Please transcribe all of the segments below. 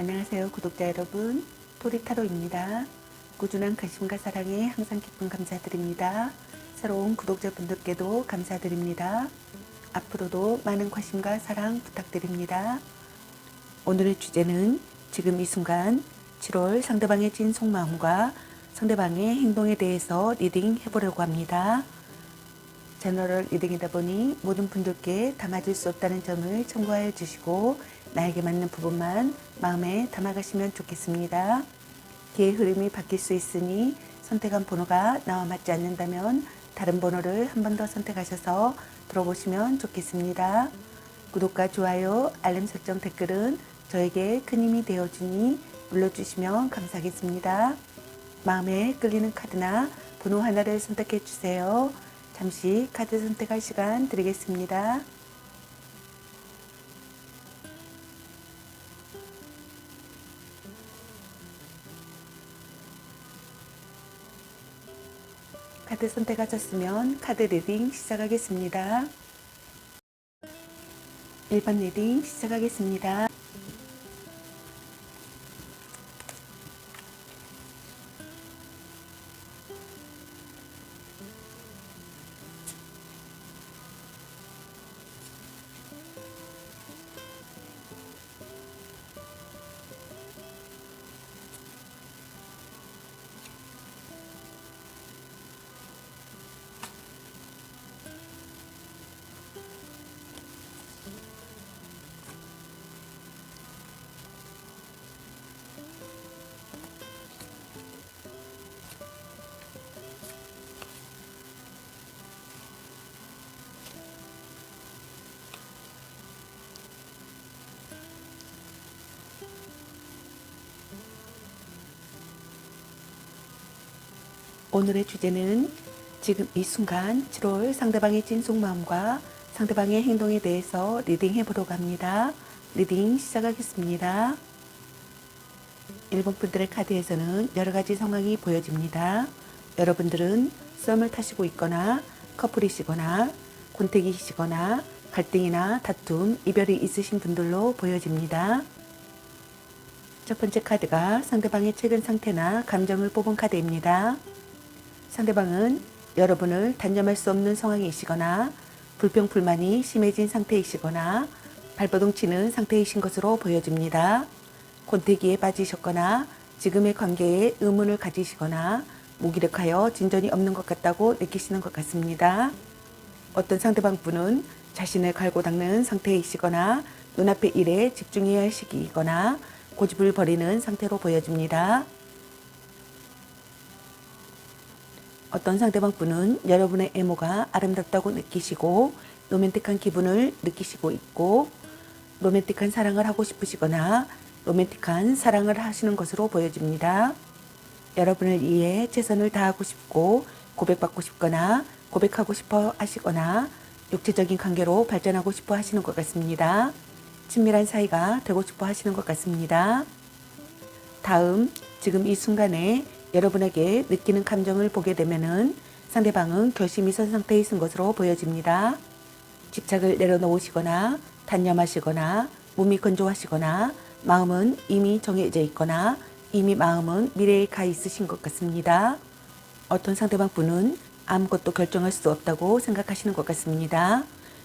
안녕하세요 구독자 여러분 토리타로입니다. 꾸준한 관심과 사랑에 항상 기쁜 감사드립니다. 새로운 구독자분들께도 감사드립니다. 앞으로도 많은 관심과 사랑 부탁드립니다. 오늘의 주제는 지금 이 순간 7월 상대방의 진 속마음과 상대방의 행동에 대해서 리딩 해보려고 합니다. 제너럴 리딩이다 보니 모든 분들께 담아줄 수 없다는 점을 참고하여 주시고 나에게 맞는 부분만 마음에 담아가시면 좋겠습니다. 기의 흐름이 바뀔 수 있으니 선택한 번호가 나와 맞지 않는다면 다른 번호를 한 번 더 선택하셔서 들어보시면 좋겠습니다. 구독과 좋아요, 알림 설정 댓글은 저에게 큰 힘이 되어주니 눌러주시면 감사하겠습니다. 마음에 끌리는 카드나 번호 하나를 선택해 주세요. 잠시 카드 선택할 시간 드리겠습니다. 카드 선택하셨으면 카드 리딩 시작하겠습니다. 1번 리딩 시작하겠습니다. 오늘의 주제는 지금 이 순간 7월 상대방의 진속마음과 상대방의 행동에 대해서 리딩 해 보려고 합니다. 리딩 시작하겠습니다. 1번 분들의 카드에서는 여러 가지 상황이 보여집니다. 여러분들은 썸을 타시고 있거나 커플이시거나 권태기시거나 갈등이나 다툼, 이별이 있으신 분들로 보여집니다. 첫 번째 카드가 상대방의 최근 상태나 감정을 뽑은 카드입니다. 상대방은 여러분을 단념할 수 없는 상황이시거나 불평 불만이 심해진 상태이시거나 발버둥 치는 상태이신 것으로 보여집니다. 권태기에 빠지셨거나 지금의 관계에 의문을 가지시거나 무기력하여 진전이 없는 것 같다고 느끼시는 것 같습니다. 어떤 상대방 분은 자신을 갈고 닦는 상태이시거나 눈앞의 일에 집중해야 할 시기이거나 고집을 버리는 상태로 보여집니다. 어떤 상대방 분은 여러분의 애모가 아름답다고 느끼시고 로맨틱한 기분을 느끼시고 있고 로맨틱한 사랑을 하고 싶으시거나 로맨틱한 사랑을 하시는 것으로 보여집니다. 여러분을 위해 최선을 다하고 싶고 고백받고 싶거나 고백하고 싶어 하시거나 육체적인 관계로 발전하고 싶어 하시는 것 같습니다. 친밀한 사이가 되고 싶어 하시는 것 같습니다. 다음, 지금 이 순간에 여러분에게 느끼는 감정을 보게 되면은 상대방은 결심이 선 상태에 있는 것으로 보여집니다. 집착을 내려놓으시거나 단념하시거나 몸이 건조하시거나 마음은 이미 정해져 있거나 이미 마음은 미래에 가 있으신 것 같습니다. 어떤 상대방 분은 아무것도 결정할 수 없다고 생각하시는 것 같습니다.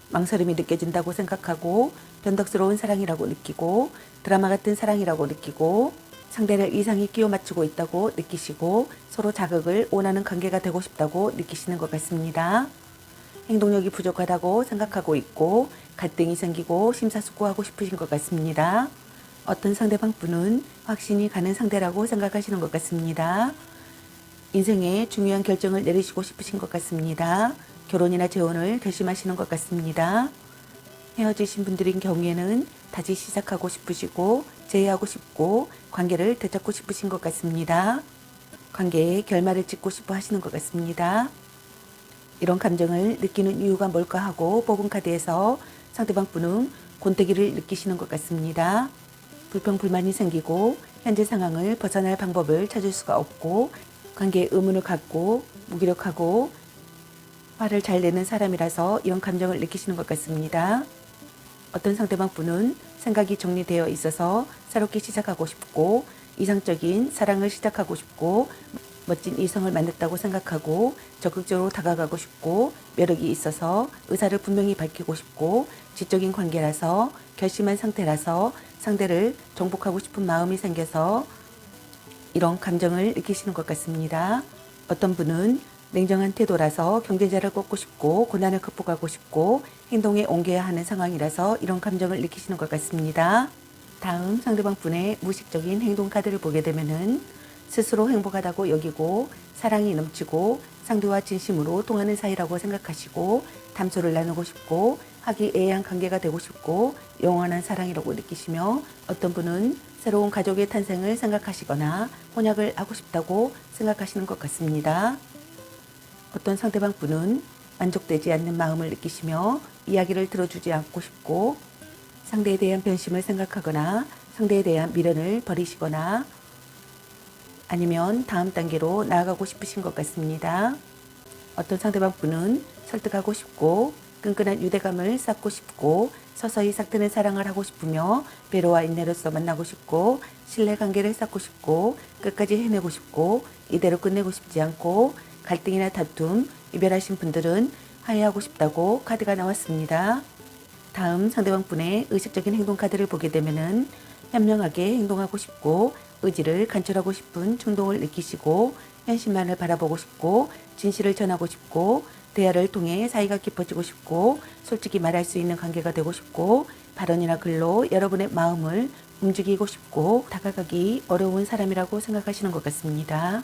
망설임이 느껴진다고 생각하고 변덕스러운 사랑이라고 느끼고 드라마 같은 사랑이라고 느끼고 상대를 이상히 끼워 맞추고 있다고 느끼시고 서로 자극을 원하는 관계가 되고 싶다고 느끼시는 것 같습니다. 행동력이 부족하다고 생각하고 있고 갈등이 생기고 심사숙고하고 싶으신 것 같습니다. 어떤 상대방 분은 확신이 가는 상대라고 생각하시는 것 같습니다. 인생에 중요한 결정을 내리시고 싶으신 것 같습니다. 결혼이나 재혼을 결심하시는 것 같습니다. 헤어지신 분들인 경우에는 다시 시작하고 싶으시고 재회하고 싶고 관계를 되찾고 싶으신 것 같습니다. 관계에 결말을 짓고 싶어 하시는 것 같습니다. 이런 감정을 느끼는 이유가 뭘까 하고 뽑은 카드에서 상대방 분은 곤태기를 느끼시는 것 같습니다. 불평 불만이 생기고 현재 상황을 벗어날 방법을 찾을 수가 없고 관계에 의문을 갖고 무기력하고 화를 잘 내는 사람이라서 이런 감정을 느끼시는 것 같습니다. 어떤 상대방 분은 생각이 정리되어 있어서 새롭게 시작하고 싶고 이상적인 사랑을 시작하고 싶고 멋진 이성을 만났다고 생각하고 적극적으로 다가가고 싶고 매력이 있어서 의사를 분명히 밝히고 싶고 지적인 관계라서 결심한 상태라서 상대를 정복하고 싶은 마음이 생겨서 이런 감정을 느끼시는 것 같습니다. 어떤 분은 냉정한 태도라서 경쟁자를 꺾고 싶고 고난을 극복하고 싶고 행동에 옮겨야 하는 상황이라서 이런 감정을 느끼시는 것 같습니다. 다음 상대방 분의 무의식적인 행동 카드를 보게 되면은 스스로 행복하다고 여기고 사랑이 넘치고 상대와 진심으로 통하는 사이라고 생각하시고 담소를 나누고 싶고 화기애애한 관계가 되고 싶고 영원한 사랑이라고 느끼시며 어떤 분은 새로운 가족의 탄생을 생각하시거나 혼약을 하고 싶다고 생각하시는 것 같습니다. 어떤 상대방 분은 만족되지 않는 마음을 느끼시며 이야기를 들어주지 않고 싶고 상대에 대한 변심을 생각하거나 상대에 대한 미련을 버리시거나 아니면 다음 단계로 나아가고 싶으신 것 같습니다. 어떤 상대방 분은 설득하고 싶고 끈끈한 유대감을 쌓고 싶고 서서히 삭트는 사랑을 하고 싶으며 배려와 인내로서 만나고 싶고 신뢰 관계를 쌓고 싶고 끝까지 해내고 싶고 이대로 끝내고 싶지 않고 갈등이나 다툼 이별하신 분들은 화해하고 싶다고 카드가 나왔습니다. 다음 상대방 분의 의식적인 행동 카드를 보게 되면은 현명하게 행동하고 싶고 의지를 간절하고 싶은 충동을 느끼시고 현실만을 바라보고 싶고 진실을 전하고 싶고 대화를 통해 사이가 깊어지고 싶고 솔직히 말할 수 있는 관계가 되고 싶고 발언이나 글로 여러분의 마음을 움직이고 싶고 다가가기 어려운 사람이라고 생각하시는 것 같습니다.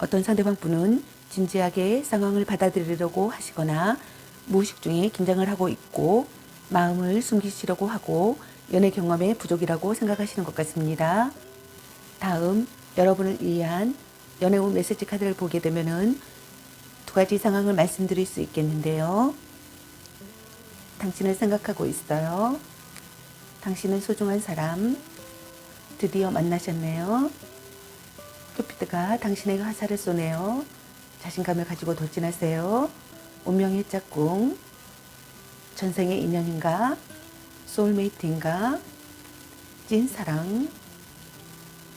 어떤 상대방 분은 진지하게 상황을 받아들이려고 하시거나 무의식 중에 긴장을 하고 있고 마음을 숨기시려고 하고 연애 경험의 부족이라고 생각하시는 것 같습니다. 다음 여러분을 위한 연애 후 메시지 카드를 보게 되면은 두 가지 상황을 말씀드릴 수 있겠는데요. 당신을 생각하고 있어요. 당신은 소중한 사람 드디어 만나셨네요. 큐피드가 당신에게 화살을 쏘네요. 자신감을 가지고 돌진하세요. 운명의 짝꿍 전생의 인연인가 소울메이트인가 찐사랑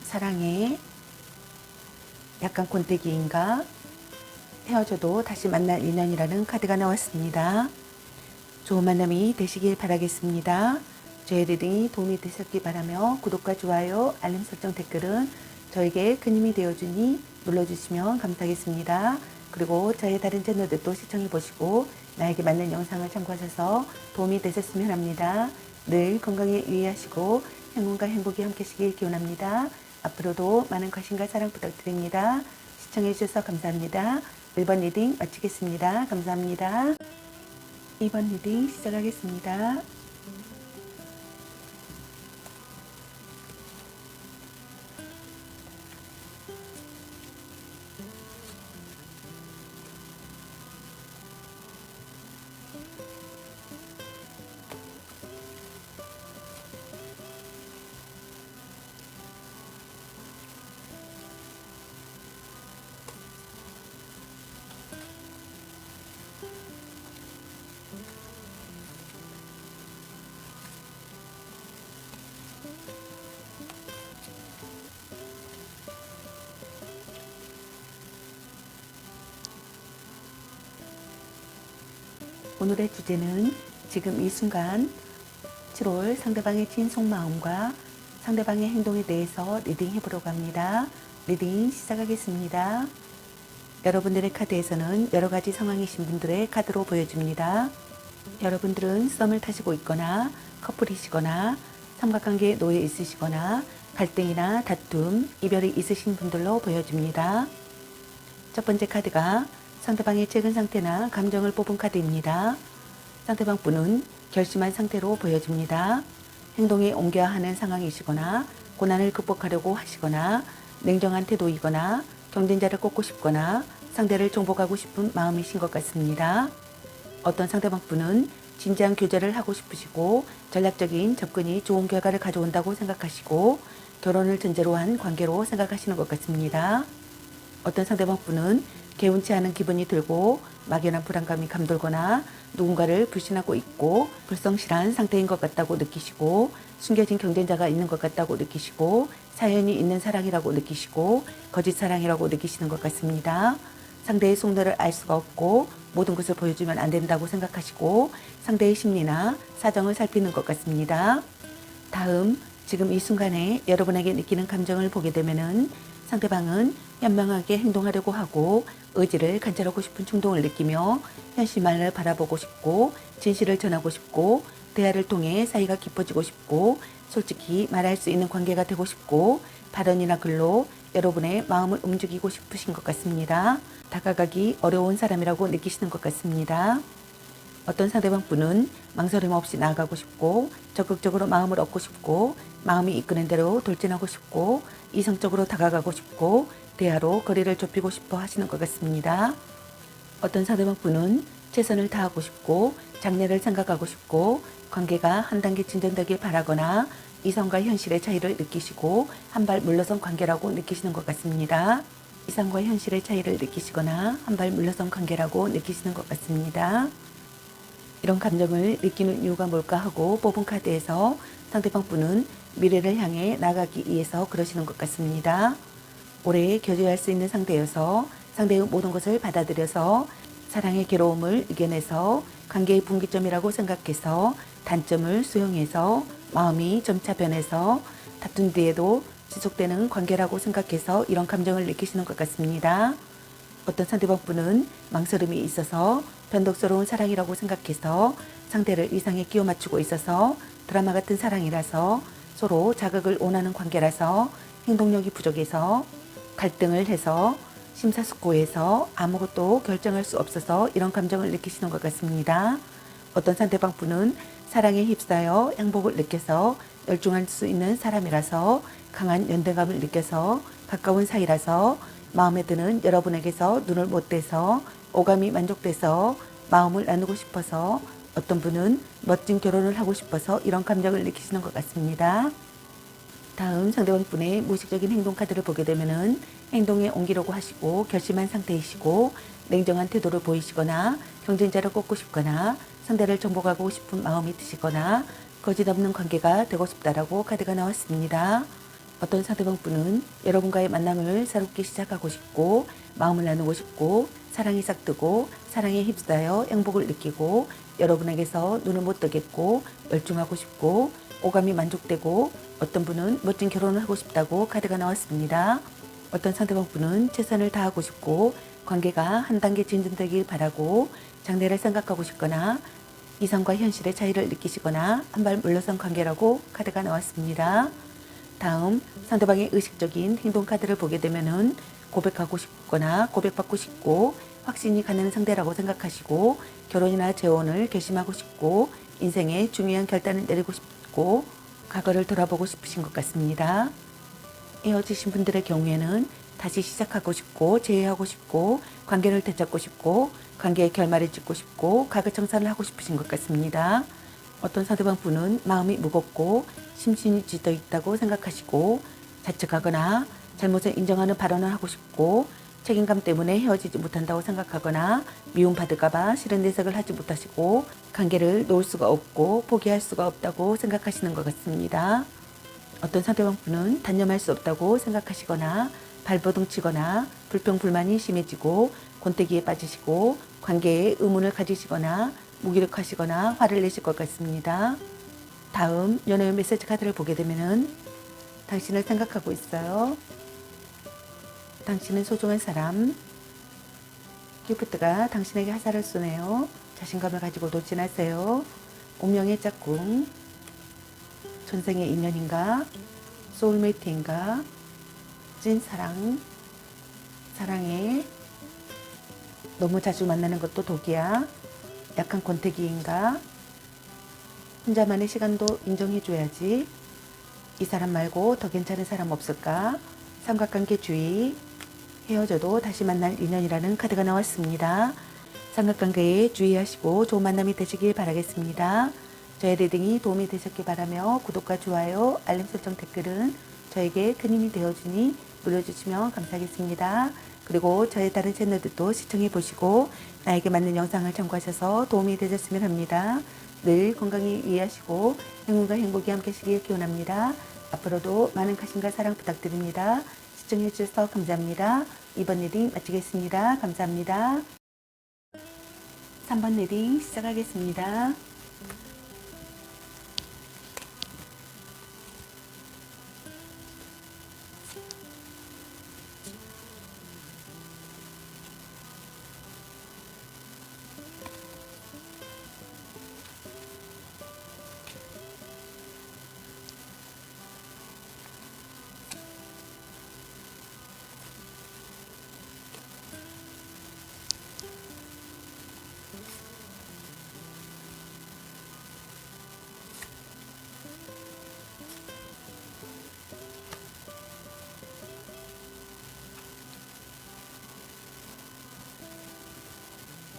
사랑에 약간 곤태기인가 헤어져도 다시 만날 인연이라는 카드가 나왔습니다. 좋은 만남이 되시길 바라겠습니다. 저의 리딩이 도움이 되셨길 바라며 구독과 좋아요, 알림 설정 댓글은 저에게 큰 힘이 되어주니 눌러주시면 감사하겠습니다. 그리고 저의 다른 채널들도 시청해 보시고 나에게 맞는 영상을 참고하셔서 도움이 되셨으면 합니다. 늘 건강에 유의하시고 행운과 행복이 함께시길 기원합니다. 앞으로도 많은 관심과 사랑 부탁드립니다. 시청해 주셔서 감사합니다. 1번 리딩 마치겠습니다. 감사합니다. 2번 리딩 시작하겠습니다. 주제는 지금 이 순간 7월 상대방의 진 속마음과 상대방의 행동에 대해서 리딩 해보려고 합니다. 리딩 시작하겠습니다. 여러분들의 카드에서는 여러 가지 상황이신 분들의 카드로 보여집니다. 여러분들은 썸을 타시고 있거나 커플이시거나 삼각관계에 놓여 있으시거나 갈등이나 다툼, 이별이 있으신 분들로 보여집니다. 첫 번째 카드가 상대방의 최근 상태나 감정을 뽑은 카드입니다. 상대방 분은 결심한 상태로 보여집니다. 행동에 옮겨야 하는 상황이시거나 고난을 극복하려고 하시거나 냉정한 태도이거나 경쟁자를 꺾고 싶거나 상대를 정복하고 싶은 마음이신 것 같습니다. 어떤 상대방 분은 진지한 교제를 하고 싶으시고 전략적인 접근이 좋은 결과를 가져온다고 생각하시고 결혼을 전제로 한 관계로 생각하시는 것 같습니다. 어떤 상대방 분은 개운치 않은 기분이 들고 막연한 불안감이 감돌거나 누군가를 불신하고 있고 불성실한 상태인 것 같다고 느끼시고 숨겨진 경쟁자가 있는 것 같다고 느끼시고 사연이 있는 사랑이라고 느끼시고 거짓 사랑이라고 느끼시는 것 같습니다. 상대의 속내를 알 수가 없고 모든 것을 보여주면 안 된다고 생각하시고 상대의 심리나 사정을 살피는 것 같습니다. 다음 지금 이 순간에 여러분에게 느끼는 감정을 보게 되면은 상대방은 현명하게 행동하려고 하고 의지를 관찰하고 싶은 충동을 느끼며 현실만을 바라보고 싶고 진실을 전하고 싶고 대화를 통해 사이가 깊어지고 싶고 솔직히 말할 수 있는 관계가 되고 싶고 발언이나 글로 여러분의 마음을 움직이고 싶으신 것 같습니다. 다가가기 어려운 사람이라고 느끼시는 것 같습니다. 어떤 상대방 분은 망설임 없이 나아가고 싶고 적극적으로 마음을 얻고 싶고 마음이 이끄는 대로 돌진하고 싶고 이성적으로 다가가고 싶고 대화로 거리를 좁히고 싶어 하시는 것 같습니다. 어떤 상대방 분은 최선을 다하고 싶고 장래를 생각하고 싶고 관계가 한 단계 진전되길 바라거나 이성과 현실의 차이를 느끼시고 한 발 물러선 관계라고 느끼시는 것 같습니다. 이성과 현실의 차이를 느끼시거나 한 발 물러선 관계라고 느끼시는 것 같습니다. 이런 감정을 느끼는 이유가 뭘까 하고 뽑은 카드에서 상대방 분은 미래를 향해 나가기 위해서 그러시는 것 같습니다. 오래 교제할 수 있는 상대여서 상대의 모든 것을 받아들여서 사랑의 괴로움을 이겨내서 관계의 분기점이라고 생각해서 단점을 수용해서 마음이 점차 변해서 다툰 뒤에도 지속되는 관계라고 생각해서 이런 감정을 느끼시는 것 같습니다. 어떤 상대방 분은 망설임이 있어서 변덕스러운 사랑이라고 생각해서 상대를 이상에 끼워 맞추고 있어서 드라마 같은 사랑이라서 서로 자극을 원하는 관계라서 행동력이 부족해서 갈등을 해서 심사숙고해서 아무것도 결정할 수 없어서 이런 감정을 느끼시는 것 같습니다. 어떤 상대방 분은 사랑에 휩싸여 행복을 느껴서 열중할 수 있는 사람이라서 강한 연대감을 느껴서 가까운 사이라서 마음에 드는 여러분에게서 눈을 못 떼서 오감이 만족돼서 마음을 나누고 싶어서 어떤 분은 멋진 결혼을 하고 싶어서 이런 감정을 느끼시는 것 같습니다. 다음 상대방 분의 무의식적인 행동 카드를 보게 되면은 행동에 옮기려고 하시고 결심한 상태이시고 냉정한 태도를 보이시거나 경쟁자를 꺾고 싶거나 상대를 정복하고 싶은 마음이 드시거나 거짓 없는 관계가 되고 싶다라고 카드가 나왔습니다. 어떤 상대방 분은 여러분과의 만남을 새롭게 시작하고 싶고 마음을 나누고 싶고 사랑이 싹트고 사랑에 휩싸여 행복을 느끼고 여러분에게서 눈을 못 뜨겠고 열중하고 싶고 오감이 만족되고 어떤 분은 멋진 결혼을 하고 싶다고 카드가 나왔습니다. 어떤 상대방 분은 최선을 다하고 싶고 관계가 한 단계 진전되길 바라고 장래를 생각하고 싶거나 이성과 현실의 차이를 느끼시거나 한 발 물러선 관계라고 카드가 나왔습니다. 다음 상대방의 의식적인 행동 카드를 보게 되면은 고백하고 싶거나 고백받고 싶고 확신이 가는 상대라고 생각하시고 결혼이나 재혼을 결심하고 싶고 인생의 중요한 결단을 내리고 싶고 과거를 돌아보고 싶으신 것 같습니다. 헤어지신 분들의 경우에는 다시 시작하고 싶고 재회하고 싶고 관계를 되찾고 싶고 관계의 결말을 짓고 싶고 과거 청산을 하고 싶으신 것 같습니다. 어떤 상대방 분은 마음이 무겁고 심신이 찢어 있다고 생각하시고 자책하거나 잘못을 인정하는 발언을 하고 싶고 책임감 때문에 헤어지지 못한다고 생각하거나 미움받을까봐 싫은 내색을 하지 못하시고 관계를 놓을 수가 없고 포기할 수가 없다고 생각하시는 것 같습니다. 어떤 상대방 분은 단념할 수 없다고 생각하시거나 발버둥 치거나 불평 불만이 심해지고 권태기에 빠지시고 관계에 의문을 가지시거나 무기력하시거나 화를 내실 것 같습니다. 다음 연애의 메시지 카드를 보게 되면은 당신을 생각하고 있어요. 당신은 소중한 사람. 기프트가 당신에게 화살을 쏘네요. 자신감을 가지고 돌진하세요. 운명의 짝꿍. 전생의 인연인가? 소울메이트인가? 찐 사랑. 사랑해. 너무 자주 만나는 것도 독이야. 약한 권태기인가? 혼자만의 시간도 인정해줘야지. 이 사람 말고 더 괜찮은 사람 없을까? 삼각관계 주의. 헤어져도 다시 만날 인연이라는 카드가 나왔습니다. 삼각관계에 주의하시고 좋은 만남이 되시길 바라겠습니다. 저의 리딩이 도움이 되셨길 바라며 구독과 좋아요, 알림 설정 댓글은 저에게 큰 힘이 되어주니 눌러주시면 감사하겠습니다. 그리고 저의 다른 채널들도 시청해 보시고 나에게 맞는 영상을 참고하셔서 도움이 되셨으면 합니다. 늘 건강히 유의하시고 행운과 행복이 함께 하시길 기원합니다. 앞으로도 많은 관심과 사랑 부탁드립니다. 시청해 주셔서 감사합니다. 이번 리딩 마치겠습니다. 감사합니다. 3번 리딩 시작하겠습니다.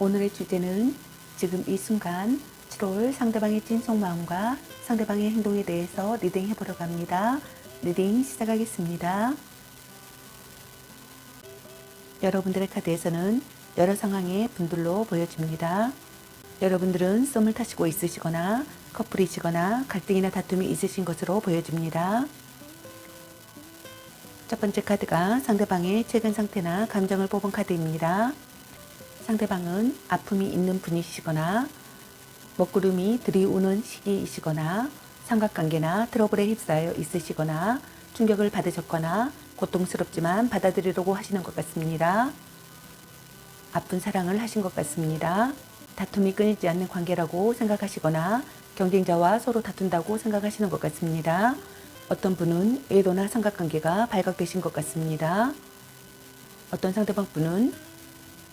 오늘의 주제는 지금 이 순간 7월 상대방의 찐속 마음과 상대방의 행동에 대해서 리딩 해보려고 합니다. 리딩 시작하겠습니다. 여러분들의 카드에서는 여러 상황의 분들로 보여집니다. 여러분들은 썸을 타시고 있으시거나 커플이시거나 갈등이나 다툼이 있으신 것으로 보여집니다. 첫 번째 카드가 상대방의 최근 상태나 감정을 뽑은 카드입니다. 상대방은 아픔이 있는 분이시거나 먹구름이 들이우는 시기이시거나 삼각관계나 트러블에 휩싸여 있으시거나 충격을 받으셨거나 고통스럽지만 받아들이려고 하시는 것 같습니다. 아픈 사랑을 하신 것 같습니다. 다툼이 끊이지 않는 관계라고 생각하시거나 경쟁자와 서로 다툰다고 생각하시는 것 같습니다. 어떤 분은 외도나 삼각관계가 발각되신 것 같습니다. 어떤 상대방 분은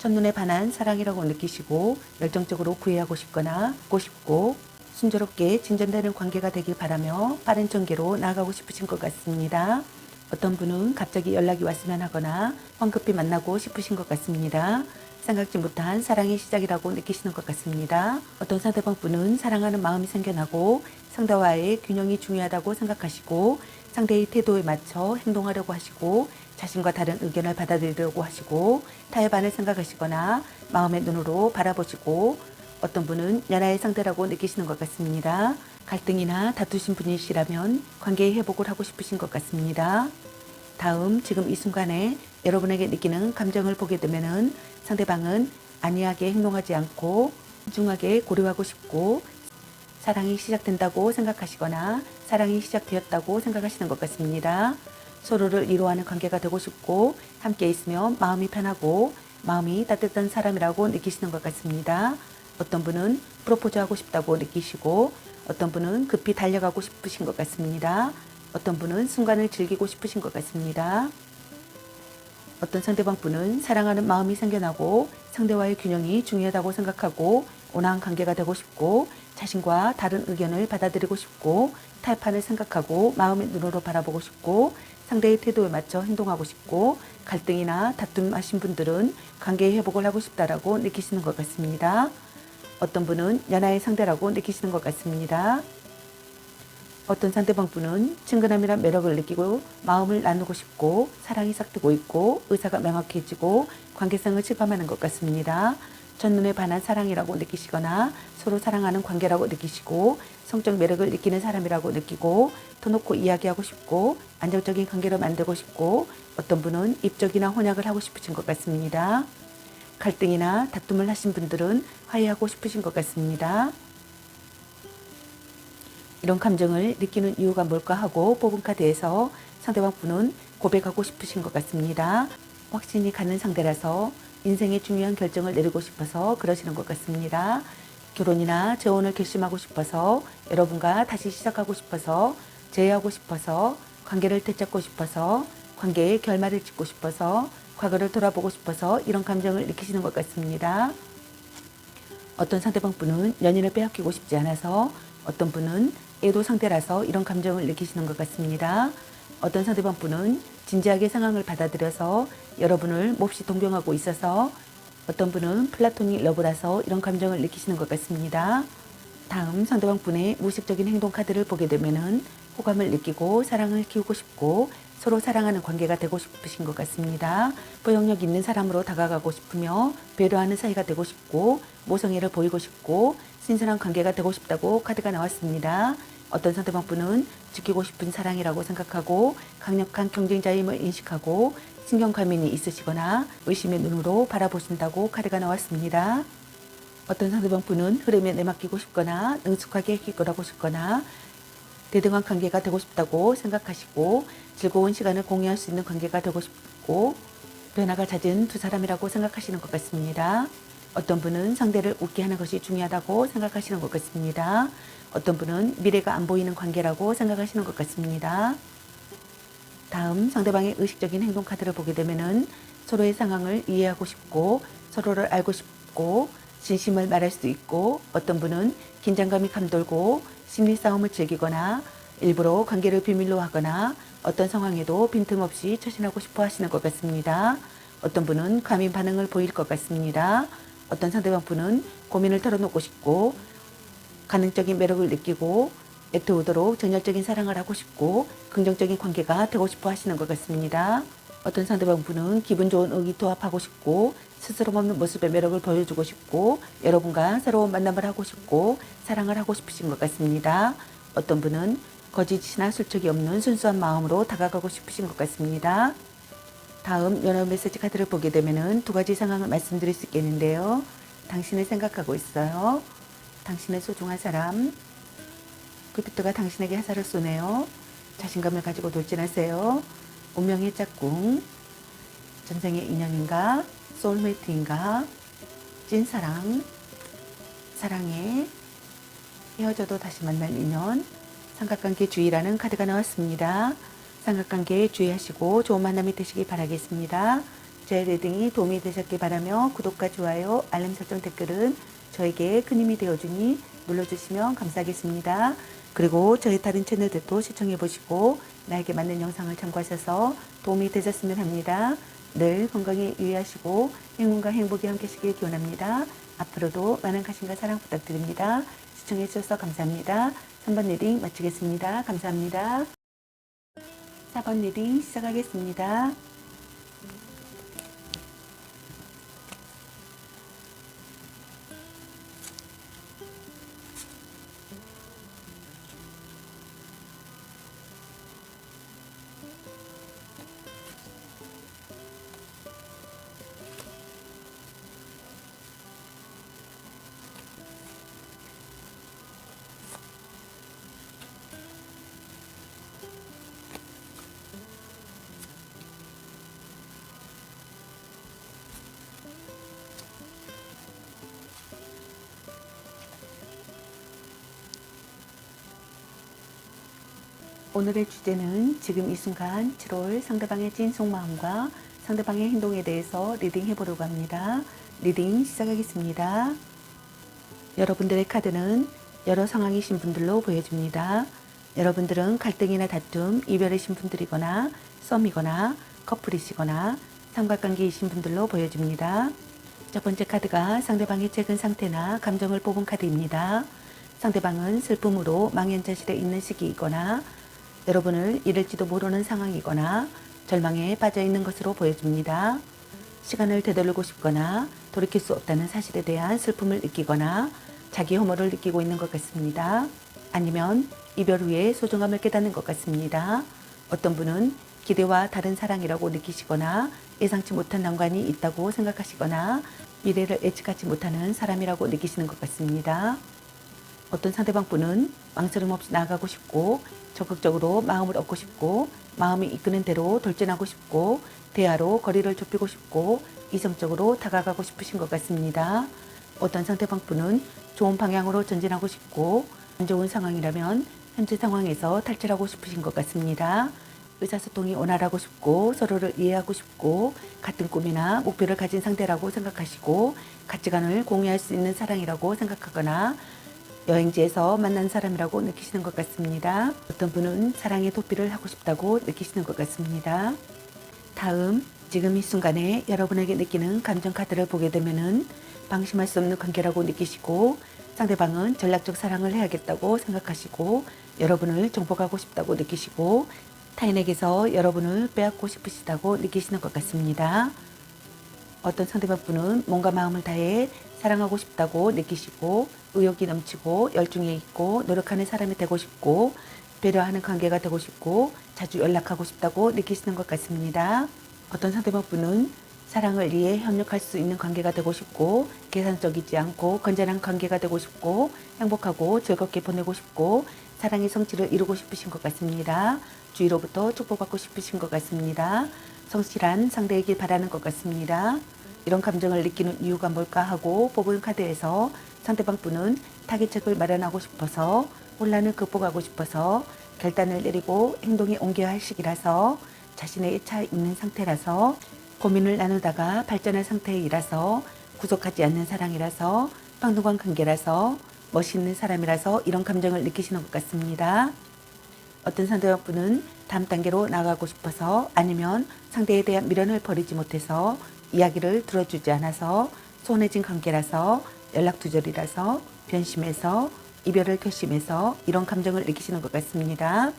첫눈에 반한 사랑이라고 느끼시고 열정적으로 구애하고 싶거나 고 싶고 순조롭게 진전되는 관계가 되길 바라며 빠른 전개로 나아가고 싶으신 것 같습니다. 어떤 분은 갑자기 연락이 왔으면 하거나 황급히 만나고 싶으신 것 같습니다. 생각지 못한 사랑의 시작이라고 느끼시는 것 같습니다. 어떤 상대방 분은 사랑하는 마음이 생겨나고 상대와의 균형이 중요하다고 생각하시고 상대의 태도에 맞춰 행동하려고 하시고 자신과 다른 의견을 받아들이려고 하시고 타의 반을 생각하시거나 마음의 눈으로 바라보시고 어떤 분은 연하의 상대라고 느끼시는 것 같습니다. 갈등이나 다투신 분이시라면 관계의 회복을 하고 싶으신 것 같습니다. 다음 지금 이 순간에 여러분에게 느끼는 감정을 보게 되면은 상대방은 안이하게 행동하지 않고 신중하게 고려하고 싶고 사랑이 시작된다고 생각하시거나 사랑이 시작되었다고 생각하시는 것 같습니다. 서로를 이루어하는 관계가 되고 싶고 함께 있으면 마음이 편하고 마음이 따뜻한 사람이라고 느끼시는 것 같습니다. 어떤 분은 프로포즈하고 싶다고 느끼시고 어떤 분은 급히 달려가고 싶으신 것 같습니다. 어떤 분은 순간을 즐기고 싶으신 것 같습니다. 어떤 상대방 분은 사랑하는 마음이 생겨나고 상대와의 균형이 중요하다고 생각하고 온화한 관계가 되고 싶고 자신과 다른 의견을 받아들이고 싶고 탈판을 생각하고 마음의 눈으로 바라보고 싶고 상대의 태도에 맞춰 행동하고 싶고 갈등이나 다툼하신 분들은 관계의 회복을 하고 싶다라고 느끼시는 것 같습니다. 어떤 분은 연하의 상대라고 느끼시는 것 같습니다. 어떤 상대방 분은 친근함이란 매력을 느끼고 마음을 나누고 싶고 사랑이 싹트고 있고 의사가 명확해지고 관계성을 실감하는 것 같습니다. 첫눈에 반한 사랑이라고 느끼시거나 서로 사랑하는 관계라고 느끼시고 성적 매력을 느끼는 사람이라고 느끼고 터놓고 이야기하고 싶고 안정적인 관계를 만들고 싶고 어떤 분은 입적이나 혼약을 하고 싶으신 것 같습니다. 갈등이나 다툼을 하신 분들은 화해하고 싶으신 것 같습니다. 이런 감정을 느끼는 이유가 뭘까 하고 뽑은 카드에서 상대방 분은 고백하고 싶으신 것 같습니다. 확신이 가는 상대라서 인생의 중요한 결정을 내리고 싶어서 그러시는 것 같습니다. 결혼이나 재혼을 결심하고 싶어서 여러분과 다시 시작하고 싶어서 재회하고 싶어서 관계를 되찾고 싶어서 관계의 결말을 짓고 싶어서 과거를 돌아보고 싶어서 이런 감정을 느끼시는 것 같습니다. 어떤 상대방 분은 연인을 빼앗기고 싶지 않아서 어떤 분은 애도 상태라서 이런 감정을 느끼시는 것 같습니다. 어떤 상대방 분은 진지하게 상황을 받아들여서 여러분을 몹시 동경하고 있어서 어떤 분은 플라토닉 러브라서 이런 감정을 느끼시는 것 같습니다. 다음 상대방 분의 무의식적인 행동 카드를 보게 되면은 호감을 느끼고 사랑을 키우고 싶고 서로 사랑하는 관계가 되고 싶으신 것 같습니다. 포용력 있는 사람으로 다가가고 싶으며 배려하는 사이가 되고 싶고 모성애를 보이고 싶고 신선한 관계가 되고 싶다고 카드가 나왔습니다. 어떤 상대방 분은 지키고 싶은 사랑이라고 생각하고 강력한 경쟁자임을 인식하고 신경과민이 있으시거나 의심의 눈으로 바라보신다고 카드가 나왔습니다. 어떤 상대방 분은 흐름에 내맡기고 싶거나 능숙하게 이끌어가고 싶거나 대등한 관계가 되고 싶다고 생각하시고 즐거운 시간을 공유할 수 있는 관계가 되고 싶고 변화가 잦은 두 사람이라고 생각하시는 것 같습니다. 어떤 분은 상대를 웃게 하는 것이 중요하다고 생각하시는 것 같습니다. 어떤 분은 미래가 안 보이는 관계라고 생각하시는 것 같습니다. 다음 상대방의 의식적인 행동 카드를 보게 되면은 서로의 상황을 이해하고 싶고 서로를 알고 싶고 진심을 말할 수도 있고 어떤 분은 긴장감이 감돌고 심리 싸움을 즐기거나 일부러 관계를 비밀로 하거나 어떤 상황에도 빈틈없이 처신하고 싶어 하시는 것 같습니다. 어떤 분은 과민 반응을 보일 것 같습니다. 어떤 상대방 분은 고민을 털어놓고 싶고 가능적인 매력을 느끼고 애태우도록 전열적인 사랑을 하고 싶고 긍정적인 관계가 되고 싶어 하시는 것 같습니다. 어떤 상대방 분은 기분 좋은 의기투합하고 싶고 스스럼 없는 모습의 매력을 보여주고 싶고 여러분과 새로운 만남을 하고 싶고 사랑을 하고 싶으신 것 같습니다. 어떤 분은 거짓이나 술책이 없는 순수한 마음으로 다가가고 싶으신 것 같습니다. 다음 연애 메시지 카드를 보게 되면은 두 가지 상황을 말씀드릴 수 있겠는데요. 당신을 생각하고 있어요. 당신의 소중한 사람. 큐피트가 당신에게 화살을 쏘네요. 자신감을 가지고 돌진하세요. 운명의 짝꿍. 전생의 인연인가? 소울메이트인가? 찐사랑. 사랑해. 헤어져도 다시 만날 인연. 삼각관계 주의라는 카드가 나왔습니다. 삼각관계에 주의하시고 좋은 만남이 되시기 바라겠습니다. 제 리딩이 도움이 되셨길 바라며 구독과 좋아요, 알림 설정 댓글은 저에게 큰 힘이 되어주니 눌러주시면 감사하겠습니다. 그리고 저희 다른 채널들도 시청해 보시고 나에게 맞는 영상을 참고하셔서 도움이 되셨으면 합니다. 늘 건강에 유의하시고 행운과 행복이 함께시길 기원합니다. 앞으로도 많은 관심과 사랑 부탁드립니다. 시청해 주셔서 감사합니다. 3번 리딩 마치겠습니다. 감사합니다. 4번 리딩 시작하겠습니다. 오늘의 주제는 지금 이 순간 7월 상대방의 찐 속마음과 상대방의 행동에 대해서 리딩 해보려고 합니다. 리딩 시작하겠습니다. 여러분들의 카드는 여러 상황이신 분들로 보여집니다. 여러분들은 갈등이나 다툼, 이별이신 분들이거나 썸이거나 커플이시거나 삼각관계이신 분들로 보여집니다. 첫 번째 카드가 상대방의 최근 상태나 감정을 뽑은 카드입니다. 상대방은 슬픔으로 망연자실에 있는 시기이거나 여러분을 잃을지도 모르는 상황이거나 절망에 빠져 있는 것으로 보여집니다. 시간을 되돌리고 싶거나 돌이킬 수 없다는 사실에 대한 슬픔을 느끼거나 자기 혐오를 느끼고 있는 것 같습니다. 아니면 이별 후에 소중함을 깨닫는 것 같습니다. 어떤 분은 기대와 다른 사랑이라고 느끼시거나 예상치 못한 난관이 있다고 생각하시거나 미래를 예측하지 못하는 사람이라고 느끼시는 것 같습니다. 어떤 상대방 분은 망설임 없이 나아가고 싶고 적극적으로 마음을 얻고 싶고 마음이 이끄는 대로 돌진하고 싶고 대화로 거리를 좁히고 싶고 이성적으로 다가가고 싶으신 것 같습니다. 어떤 상대방 분은 좋은 방향으로 전진하고 싶고 안 좋은 상황이라면 현재 상황에서 탈출하고 싶으신 것 같습니다. 의사소통이 원활하고 싶고 서로를 이해하고 싶고 같은 꿈이나 목표를 가진 상대라고 생각하시고 가치관을 공유할 수 있는 사랑이라고 생각하거나 여행지에서 만난 사람이라고 느끼시는 것 같습니다. 어떤 분은 사랑의 도피를 하고 싶다고 느끼시는 것 같습니다. 다음 지금 이 순간에 여러분에게 느끼는 감정 카드를 보게 되면은 방심할 수 없는 관계라고 느끼시고 상대방은 전략적 사랑을 해야겠다고 생각하시고 여러분을 정복하고 싶다고 느끼시고 타인에게서 여러분을 빼앗고 싶으시다고 느끼시는 것 같습니다. 어떤 상대방분은 몸과 마음을 다해 사랑하고 싶다고 느끼시고 의욕이 넘치고 열중해 있고 노력하는 사람이 되고 싶고 배려하는 관계가 되고 싶고 자주 연락하고 싶다고 느끼시는 것 같습니다. 어떤 상대방분은 사랑을 위해 협력할 수 있는 관계가 되고 싶고 계산적이지 않고 건전한 관계가 되고 싶고 행복하고 즐겁게 보내고 싶고 사랑의 성취를 이루고 싶으신 것 같습니다. 주위로부터 축복받고 싶으신 것 같습니다. 성실한 상대이길 바라는 것 같습니다. 이런 감정을 느끼는 이유가 뭘까 하고 뽑은 카드에서 상대방 분은 타깃책을 마련하고 싶어서 혼란을 극복하고 싶어서 결단을 내리고 행동에 옮겨야 할 시기라서 자신의 차 있는 상태라서 고민을 나누다가 발전한 상태이라서 구속하지 않는 사랑이라서 평등한 관계라서 멋있는 사람이라서 이런 감정을 느끼시는 것 같습니다. 어떤 상대방분은 다음 단계로 나가고 싶어서 아니면 상대에 대한 미련을 버리지 못해서 이야기를 들어주지 않아서 소원해진 관계라서 연락 두절이라서 변심해서 이별을 결심해서 이런 감정을 느끼시는 것 같습니다.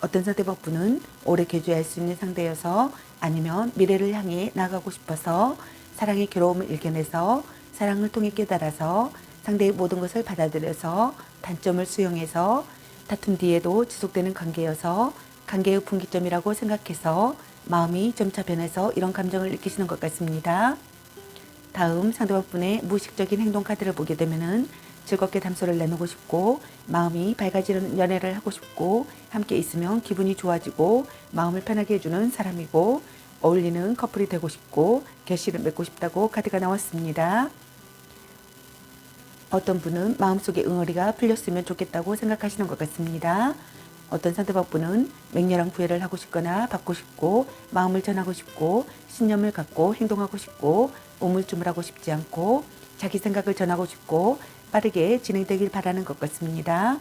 어떤 상대방분은 오래 교제할 수 있는 상대여서 아니면 미래를 향해 나가고 싶어서 사랑의 괴로움을 일견해서 사랑을 통해 깨달아서 상대의 모든 것을 받아들여서 단점을 수용해서 다툰 뒤에도 지속되는 관계여서 관계의 분기점이라고 생각해서 마음이 점차 변해서 이런 감정을 느끼시는 것 같습니다. 다음 상대방분의 무의식적인 행동 카드를 보게 되면은 즐겁게 담소를 나누고 싶고 마음이 밝아지는 연애를 하고 싶고 함께 있으면 기분이 좋아지고 마음을 편하게 해주는 사람이고 어울리는 커플이 되고 싶고 결실을 맺고 싶다고 카드가 나왔습니다. 어떤 분은 마음속에 응어리가 풀렸으면 좋겠다고 생각하시는 것 같습니다. 어떤 상대방분은 맹렬한 구애를 하고 싶거나 받고 싶고 마음을 전하고 싶고 신념을 갖고 행동하고 싶고 우물쭈물하고 싶지 않고 자기 생각을 전하고 싶고 빠르게 진행되길 바라는 것 같습니다.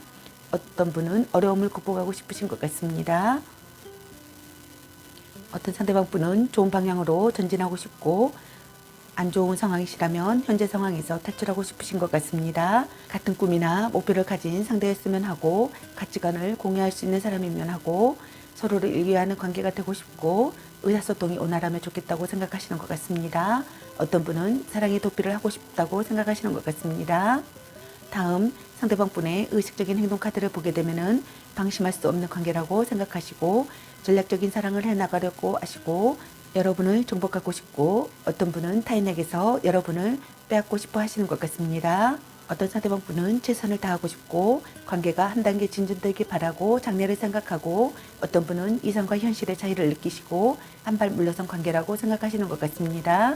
어떤 분은 어려움을 극복하고 싶으신 것 같습니다. 어떤 상대방분은 좋은 방향으로 전진하고 싶고 안 좋은 상황이시라면 현재 상황에서 탈출하고 싶으신 것 같습니다. 같은 꿈이나 목표를 가진 상대였으면 하고 가치관을 공유할 수 있는 사람이면 하고 서로를 일위하는 관계가 되고 싶고 의사소통이 원활하면 좋겠다고 생각하시는 것 같습니다. 어떤 분은 사랑의 도피를 하고 싶다고 생각하시는 것 같습니다. 다음 상대방 분의 의식적인 행동 카드를 보게 되면은 방심할 수 없는 관계라고 생각하시고 전략적인 사랑을 해나가려고 하시고 여러분을 정복하고 싶고 어떤 분은 타인에게서 여러분을 빼앗고 싶어 하시는 것 같습니다. 어떤 상대방 분은 최선을 다하고 싶고 관계가 한 단계 진전되길 바라고 장래를 생각하고 어떤 분은 이성과 현실의 차이를 느끼시고 한 발 물러선 관계라고 생각하시는 것 같습니다.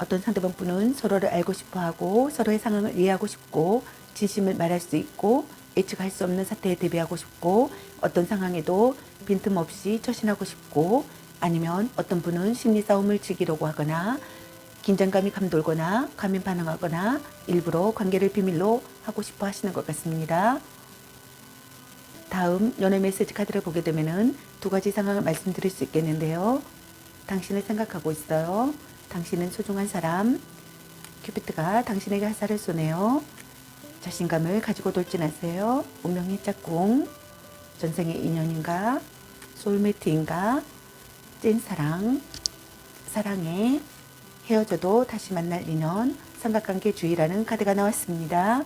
어떤 상대방 분은 서로를 알고 싶어 하고 서로의 상황을 이해하고 싶고 진심을 말할 수 있고 예측할 수 없는 사태에 대비하고 싶고 어떤 상황에도 빈틈없이 처신하고 싶고 아니면 어떤 분은 심리 싸움을 즐기려고 하거나 긴장감이 감돌거나 과민 반응하거나 일부러 관계를 비밀로 하고 싶어 하시는 것 같습니다. 다음 연애 메시지 카드를 보게 되면은 두 가지 상황을 말씀드릴 수 있겠는데요. 당신을 생각하고 있어요. 당신은 소중한 사람. 큐피트가 당신에게 화살을 쏘네요. 자신감을 가지고 돌진하세요. 운명의 짝꿍. 전생의 인연인가? 소울메이트인가? 찐 사랑, 사랑해, 헤어져도 다시 만날 인연, 삼각관계 주의라는 카드가 나왔습니다.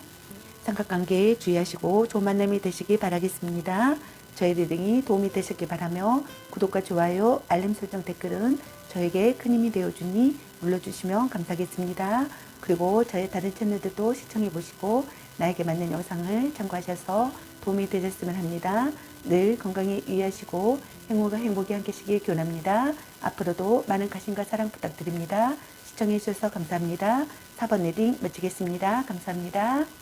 삼각관계에 주의하시고 좋은 만남이 되시기 바라겠습니다. 저희 리딩이 도움이 되셨길 바라며 구독과 좋아요, 알림 설정 댓글은 저에게 큰 힘이 되어주니 눌러주시면 감사하겠습니다. 그리고 저의 다른 채널들도 시청해 보시고 나에게 맞는 영상을 참고하셔서 도움이 되셨으면 합니다. 늘 건강에 유의하시고 행복과 행복이 함께시길 기원합니다. 앞으로도 많은 관심과 사랑 부탁드립니다. 시청해 주셔서 감사합니다. 4번 리딩 마치겠습니다. 감사합니다.